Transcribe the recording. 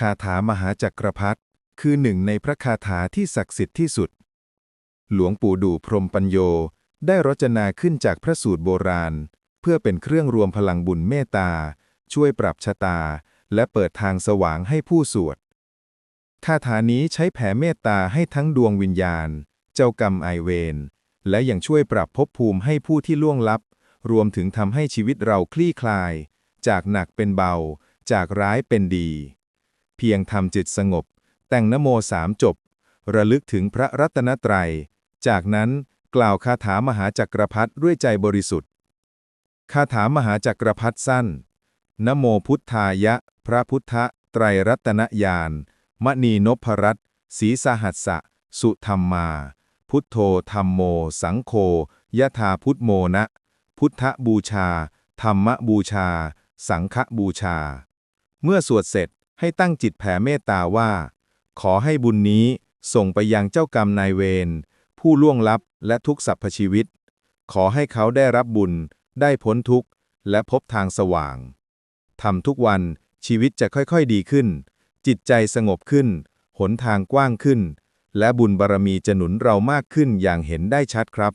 คาถามหาจักรพรรดิคือหนึ่งในพระคาถาที่ศักดิ์สิทธิ์ที่สุด หลวงปู่ดูพรมปัญโยได้รจนาขึ้นจากพระสูตรโบราณ เพื่อเป็นเครื่องรวมพลังบุญเมตตา ช่วยปรับชะตา และเปิดทางสว่างให้ผู้สวด คาถานี้ใช้แผ่เมตตาให้ทั้งดวงวิญญาณ เจ้ากรรมไอเวร และยังช่วยปรับภพภูมิให้ผู้ที่ล่วงลับ รวมถึงทำให้ชีวิตเราคลี่คลาย จากหนักเป็นเบา จากร้ายเป็นดี เพียงทำจิตสงบ แต่งนโมสามจบ ระลึกถึงพระรัตนตรัย จากนั้นกล่าวคาถามหาจักรพรรดิด้วยใจบริสุทธิ์ คาถามหาจักรพรรดิสั้น นโมพุทธายะ พระพุทธไตรรัตนญาณมณีนพรัตน์ศีสหัสสะ สุธรรมมา พุทโธธรรมโม สังโฆยะธาพุทโมนะ พุทธบูชา ธรรมบูชา สังฆบูชา เมื่อสวดเสร็จ ให้ตั้งจิตแผ่เมตตาว่า ขอให้บุญนี้ส่งไปยังเจ้ากรรมนายเวรผู้ล่วงลับและทุกสรรพชีวิต ขอให้เขาได้รับบุญ ได้พ้นทุกข์ และพบทางสว่างทำทุกวันชีวิตจะค่อยๆดีขึ้น จิตใจสงบขึ้น หนทางกว้างขึ้น และบุญบารมีจะหนุนเรามากขึ้นอย่างเห็นได้ชัดครับ